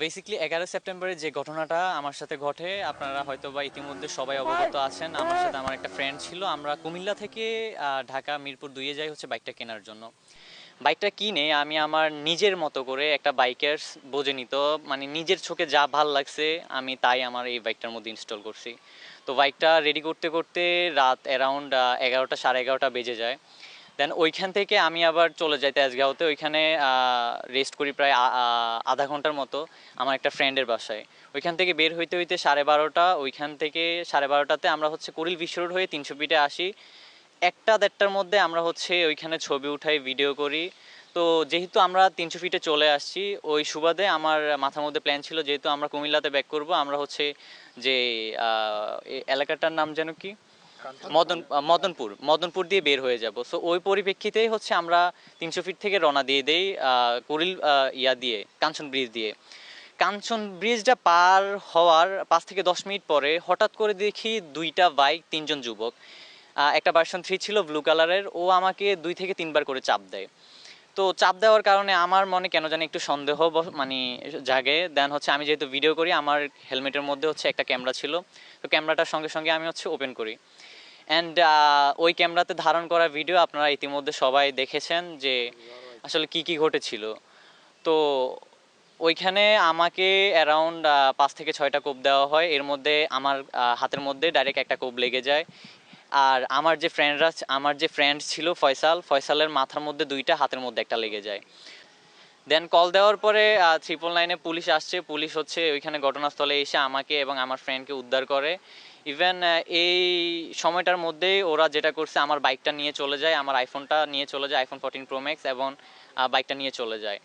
Basically এগারো সেপ্টেম্বরে যে ঘটনাটা আমার সাথে ঘটে, আপনারা হয়তো বা ইতিমধ্যে সবাই অবগত আছেন। আমার সাথে আমার একটা ফ্রেন্ড ছিল। আমরা কুমিল্লা থেকে ঢাকা, মিরপুর দুইয়ে যাই হচ্ছে বাইকটা কেনার জন্য। বাইকটা কিনে আমি আমার নিজের মতো করে একটা বাইকের বোঝে নিত। মানে নিজের চোখে যা ভালো লাগছে, আমি তাই আমার এই বাইকটার মধ্যে ইনস্টল করছি। তো বাইকটা রেডি করতে করতে রাত অ্যারাউন্ড এগারোটা, সাড়ে এগারোটা বেজে যায়। দেন ওইখান থেকে আমি আবার চলে যাই তেজগাঁওতে। ওইখানে রেস্ট করি প্রায় আধা ঘণ্টার মতো আমার একটা ফ্রেন্ডের বাসায়। ওইখান থেকে বের হইতে হইতে সাড়ে বারোটা, ওইখান থেকে সাড়ে বারোটাতে আমরা হচ্ছে কুড়িল বিশ্ব রোড হয়ে তিনশো ফিটে আসি। একটা দেড়টার মধ্যে আমরা হচ্ছে ওইখানে ছবি উঠাই ভিডিও করি। তো যেহেতু আমরা তিনশো ফিটে চলে আসছি, ওই সুবাদে আমার মাথার মধ্যে প্ল্যান ছিল, যেহেতু আমরা কুমিল্লাতে ব্যাক করব, আমরা হচ্ছে যে এলাকাটার নাম যেন কি? মদন মদনপুর মদনপুর দিয়ে বের হয়ে যাব। সো ওই পরিপ্রেক্ষিতেই হচ্ছে আমরা তিনশো ফিট থেকে রওনা দিয়ে দেই কুড়িল ইয়া দিয়ে, কাঞ্চন ব্রিজ দিয়ে। কাঞ্চন ব্রিজটা পার হওয়ার পাঁচ থেকে দশ মিনিট পরে হঠাৎ করে দেখি দুইটা বাইক, তিনজন যুবক। একটা ভার্সন থ্রি ছিল ব্লু কালারের ও আমাকে দুই থেকে তিনবার করে চাপ দেয়। তো চাপ দেওয়ার কারণে আমার মনে কেন জানি একটু সন্দেহ মানে জাগে। দেন হচ্ছে আমি যেহেতু ভিডিও করি, আমার হেলমেটের মধ্যে হচ্ছে একটা ক্যামেরা ছিল। তো ক্যামেরাটার সঙ্গে সঙ্গে আমি হচ্ছে ওপেন করি। অ্যান্ড ওই ক্যামেরাতে ধারণ করা ভিডিও আপনারা ইতিমধ্যে সবাই দেখেছেন যে আসলে কি কি ঘটেছিল। তো ওইখানে আমাকে অ্যারাউন্ড পাঁচ থেকে ছয়টা কোপ দেওয়া হয়। এর মধ্যে আমার হাতের মধ্যে ডাইরেক্ট একটা কোপ লেগে যায়। আর আমার যে ফ্রেন্ডরা আমার যে ফ্রেন্ড ছিল ফয়সাল, ফয়সালের মাথার মধ্যে দুইটা, হাতের মধ্যে একটা লেগে যায়। দেন কল দেওয়ার পরে ট্রিপল নাইনে পুলিশ আসছে। পুলিশ হচ্ছে ওইখানে ঘটনাস্থলে এসে আমাকে এবং আমার ফ্রেন্ডকে উদ্ধার করে। ইভেন এই সময়টার মধ্যেই ওরা যেটা করছে, আমার বাইকটা নিয়ে চলে যায়, আমার আইফোনটা নিয়ে চলে যায় আইফোন ফোরটিন প্রো ম্যাক্স এবং বাইকটা নিয়ে চলে যায়।